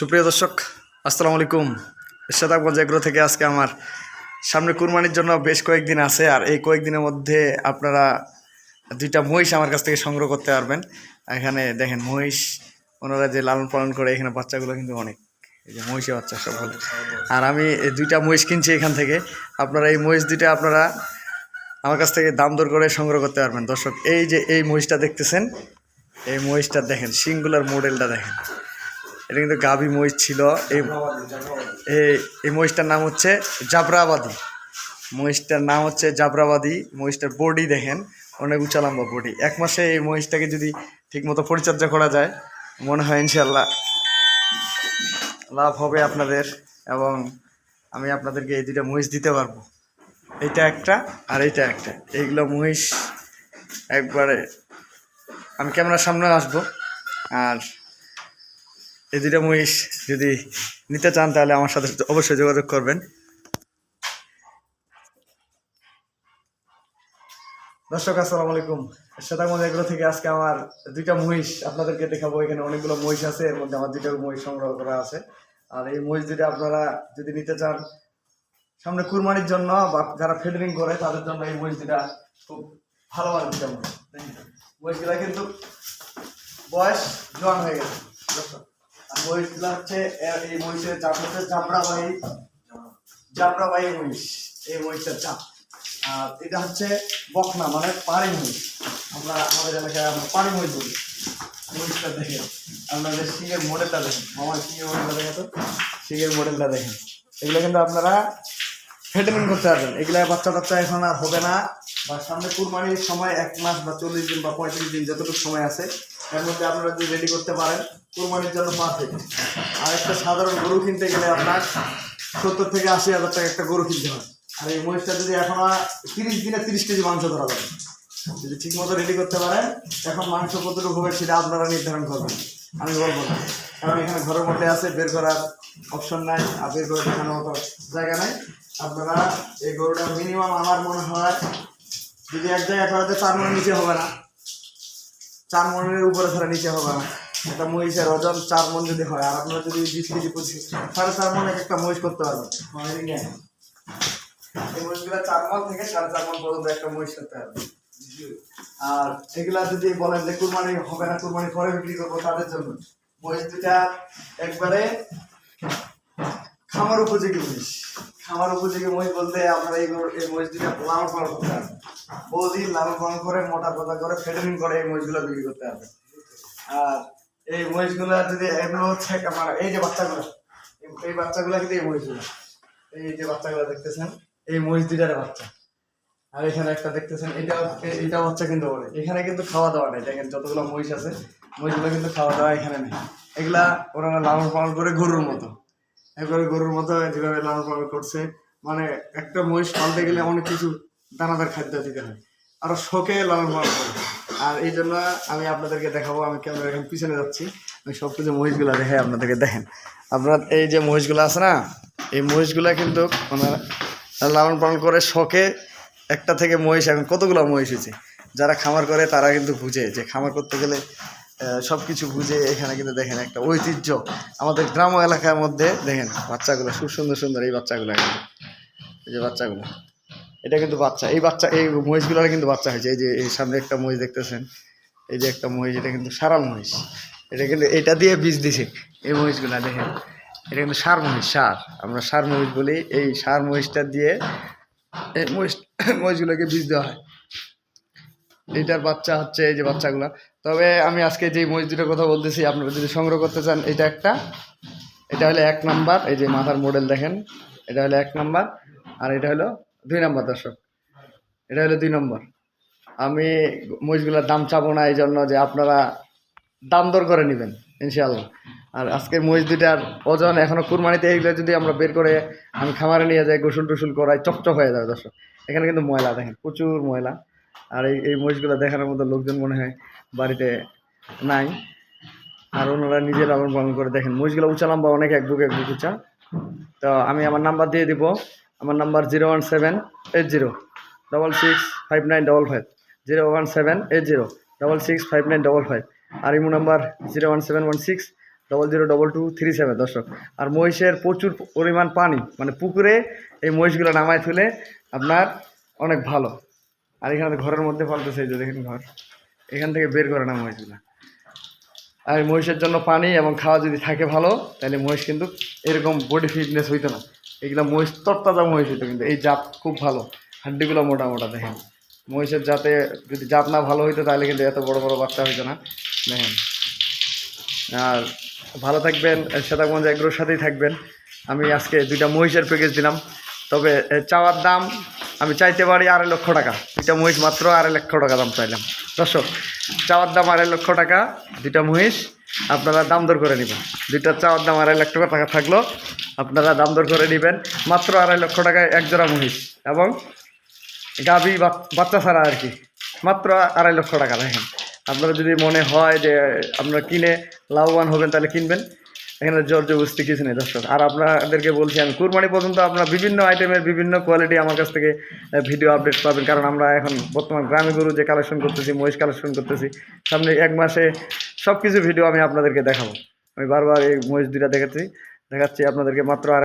সুপ্রিয় দর্শক, আসসালামু আলাইকুম। ইশাদাকগঞ্জ এগ্রো থেকে আজকে আমার সামনে কুরবানির জন্য বেশ কয়েকদিন আছে, আর এই কয়েকদিনের মধ্যে আপনারা দুইটা মহিষ আমার কাছ থেকে সংগ্রহ করতে পারবেন। এখানে দেখেন মহিষ, ওনারা যে লালন পালন করে, এখানে বাচ্চাগুলো কিন্তু অনেক, এই যে মহিষের বাচ্চা সব আর আমি এই দুইটা মহিষ কিনছি এখান থেকে। আপনারা এই মহিষ দুইটা আপনারা আমার কাছ থেকে দাম দর করে সংগ্রহ করতে পারবেন। দর্শক, এই যে এই মহিষটা দেখতেছেন, এই মহিষটা দেখেন, সিঙ্গুলার মডেলটা দেখেন। এটা কিন্তু গাভী মহিষ ছিল। এই এই- মহিষটার নাম হচ্ছে জাবরাবাদী। মহিষটার নাম হচ্ছে জাবরাবাদী। মহিষটার বডি দেখেন, অনেক উঁচা লম্বা বডি। এক মাসে এই মহিষটাকে যদি ঠিকমতো পরিচর্যা করা যায়, মনে হয় ইনশাল্লাহ লাভ হবে আপনাদের এবং আমি আপনাদেরকে এই দুটো মহিষ দিতে পারব। এইটা একটা আর এইটা একটা। এইগুলো মহিষ একবারে আমি ক্যামেরার সামনে আসব। আর এই দুইটা মহিষ যদি নিতে চান তাহলে আমার সাথে অবশ্যই যোগাযোগ করবেন। দর্শক, আসসালামু আলাইকুম। শ্বেতাগঞ্জ এগুলো থেকে আজকে আমার দুইটা মহিষ আপনাদেরকে দেখাবো। এখানে অনেকগুলো মহিষ আছে, এর মধ্যে আমার দুইটা মহিষ সংগ্রহ করা আছে। আর এই মহিষ দুইটা আপনারা যদি নিতে চান, সামনে কুরবানির জন্য বা যারা ফিল্ডিং করে, তাদের জন্য এই মহিষ দুইটা খুব ভালো মানে মহিষ মহিষগুলা কিন্তু বয়স জোয়ান হয়ে গেছে। দর্শক মহিষগুলা হচ্ছে এই মহিষের জাত হচ্ছে জাবরাবাহী জাবরাবাহী মহিষ, এই মহিষের জাত। আর এটা হচ্ছে বকনা মানে পাড়ি মহিষ। আমরা আমাদের এলাকায় আমরা পাড়ি মহিষ বলি। মহিষটা দেখেন আপনাদের সিংয়ের মডেলটা দেখেন আমার সিংয়ের মডেলটা দেখেন তো? সিংয়ের মডেলটা দেখেন। এগুলো কিন্তু আপনারা ফেটেনিং করতে পারবেন। এগুলা বাচ্চা টাচ্চা এখন আর হবে না। বা সামনে কুরবানির সময় এক মাস বা চল্লিশ দিন বা পঁয়ত্রিশ দিন যতটুকু সময় আছে, এর মধ্যে আপনারা যদি রেডি করতে পারেন, কুরবানির জন্য পারফেক্ট আর একটা সাধারণ গরু কিনতে গেলে আপনার সত্তর থেকে আশি হাজার টাকা একটা গরু কিনতে হয়। আর এই মহিষটা যদি এখন তিরিশ দিনে তিরিশ কেজি মাংস ধরা যাবে। যদি ঠিক মতো রেডি করতে পারেন, এখন মাংস কতটুকু হবে সেটা আপনারা নির্ধারণ করবেন। আমি বলব না। কারণ এখানে ঘরের মধ্যে আছে, বের করার অপশন নাই আর বের করে দেখানোর মতো জায়গা নাই। আপনারা এই গরুটা মিনিমাম আমার মনে হয় যদি এক জায়গায় করাতে চার মনের নিচে হবে না, চার মনের উপরে ছাড়া নিচে হবে না। একটা মহিষের ওজন চার মন যদি হয়, আর আপনারা যদি বিশ কেজি, পঁচিশ সাড়ে চার মন এক একটা করতে চার মন থেকে চার মন পর্যন্ত একটা মহিষ করতে পারবেন আর এগুলা যদি বলেন যে কুরবানি হবে না, কুরবানি পরে বিক্রি করব তাদের জন্য, মহিষ দুটা একবারে খামার উপযোগী মহিষ। খামার উপযোগী মহিষ বলতে আপনারা এই এই মহিষ দুটা লালন পালন করতে হবে। বহুদিন লালন পালন করে, মোটা পাতা করে ফেডারিং করে এই মহিষগুলো বিক্রি করতে হবে। আর এই মহিষগুলো যদি এগুলো হচ্ছে আমার, এই যে বাচ্চাগুলো, এই- বাচ্চাগুলো কিন্তু এই মহিষগুলো। এই যে বাচ্চাগুলো দেখতেছেন, এই মহিষ দুটার বাচ্চা। আর এখানে একটা দেখতেছেন, এটা এটা হচ্ছে কিন্তু বলে এখানে কিন্তু খাওয়া দাওয়া নেই, দেখেন যতগুলো মহিষ আছে, মহিষগুলো কিন্তু খাওয়া দাওয়া এখানে নেই। এগুলা ওনারা লালন পালন করে গরুর মতো। একবারে গরুর মতো যেভাবে লালন পালন করছে মানে একটা মহিষ পালতে গেলে অনেক কিছু দানাদার খাদ্য দিতে হয়। আরও শখে লালন পালন করে। আর এই জন্য আমি আপনাদেরকে দেখাবো, আমি ক্যামেরা এখন পিছনে যাচ্ছি। আমি সব কিছু মহিষগুলো দেখে আপনাদেরকে দেখেন। আপনার এই যে মহিষগুলো আছে না, এই মহিষগুলা কিন্তু ওনারা লালন পালন করে শখে একটা থেকে মহিষ, এখন কতগুলো মহিষ হয়েছে? যারা খামার করে তারা কিন্তু বুঝে যে খামার করতে গেলে সব কিছু বুঝে এখানে কিন্তু দেখেন একটা ঐতিহ্য। আমাদের গ্রাম এলাকার মধ্যে দেখেন বাচ্চাগুলো, খুব সুন্দর সুন্দর এই বাচ্চাগুলো কিন্তু। এই যে বাচ্চাগুলো। এটা কিন্তু বাচ্চা। এই বাচ্চা, এই মহিষগুলোর কিন্তু বাচ্চা হয়েছে। এই যে এই সামনে একটা মহিষ দেখতেছেন। এই যে একটা মহিষ, এটা কিন্তু সারাল মহিষ। এটা কিন্তু, এটা দিয়ে বীজ দিছে এই মহিষগুলা, দেখেন। এটা কিন্তু সার মহিষ, সার। আমরা সার মহিষ বলি। এই সার মহিষটা দিয়ে এই মহিষ, মহিষগুলোকে বীজ দেওয়া হয়। এইটার বাচ্চা হচ্ছে এই যে বাচ্চাগুলো। তবে আমি আজকে যে মহিষ দুটোর কথা বলতেছি, আপনারা যদি সংগ্রহ করতে চান, এটা একটা। এটা হলো এক নাম্বার, এই যে মাথার মডেল দেখেন, এটা হলো এক নাম্বার, আর এটা হলো দুই নাম্বার দর্শক। এটা হলো দুই নম্বর। আমি মহিষগুলোর দাম চাবো না এই জন্য যে আপনারা দাম দর করে নেবেন, ইনশাআল্লাহ। আর আজকের মহিষ দুইটার ওজন এখনও কুরবানিতে এইগুলো যদি আমরা বের করে আমি খামারে নিয়ে যাই গোসল টোসল করাই, চকচক হয়ে যাবে দর্শক। এখানে কিন্তু ময়লা দেখেন, প্রচুর ময়লা। আর এই এই মহিষগুলো দেখানোর মতো লোকজন মনে হয় বাড়িতে নাই। আর ওনারা নিজে লালন পালন করে দেখেন। মহিষগুলো উঁচা লম্বা, অনেক এক বুক এক বুক উঁচা। তো আমি আমার নাম্বার দিয়ে দিব। আমার number zero one seven eight zero double six five nine double five. Zero one seven eight zero double six five nine double five. আর imo number zero one seven one six double zero double two three seven. দর্শক, আর মহিষের প্রচুর পরিমাণ পানি মানে পুকুরে এই মহিষগুলো নামায় তুলে আপনার অনেক ভালো। আর এখানে ঘরের মধ্যে ফলতেছে এই যে দেখেন ঘর। এখান থেকে বের করে না মহিষগুলো আর মহিষের জন্য পানি এবং খাওয়া যদি থাকে ভালো, তাহলে মহিষ কিন্তু এরকম বডি ফিটনেস হইতো না। এগুলো মহিষ, তরতাজা মহিষ হইতো কিন্তু। এই জাত খুব ভালো। হাড্ডিগুলো মোটা মোটা, দেখেন। মহিষের জাতে যদি জাত না ভালো হইতো, তাহলে কিন্তু এত বড় বড় বাচ্চা হইতো না। দেখেন। আর ভালো থাকবেন শ্বেতাগঞ্জ এগ্রোর সাথেই থাকবেন। আমি আজকে দুইটা মহিষের প্যাকেজ দিলাম। তবে চাওয়ার দাম আমি চাইতে পারি আড়াই লক্ষ টাকা। দুইটা মহিষ মাত্র আড়াই লক্ষ টাকা দাম চাইলাম। দর্শক, চাওয়ার দাম আড়াই লক্ষ টাকা, দুইটা মহিষ, আপনারা দাম দর করে নেবেন। দুইটা চাওয়ার দাম আড়াই লক্ষ টাকা থাকল, আপনারা দাম দর করে নেবেন। মাত্র আড়াই লক্ষ টাকায় এক জোড়া মহিষ এবং গাভী বাচ- বাচ্চা ছাড়া আর কি। মাত্র আড়াই লক্ষ টাকা, দেখেন। আপনারা যদি মনে হয় যে আপনারা কিনে লাভবান হবেন, তাহলে কিনবেন। এখানে জোর জবস্তি কিছু নেই, দর্শক? আর আপনাদেরকে বলছি আমি, কুরবানি পর্যন্ত আপনার বিভিন্ন আইটেমের বিভিন্ন কোয়ালিটি আমার কাছ থেকে ভিডিও আপডেট পাবেন। কারণ আমরা এখন বর্তমান গ্রামে গরু যে কালেকশন করতেছি, মহিষ কালেকশন করতেছি, সামনে এক মাসে সব কিছু ভিডিও আমি আপনাদেরকে দেখাবো। আমি বারবার এই মহিষ দুটা দেখাচ্ছি দেখাচ্ছি আপনাদেরকে মাত্র আর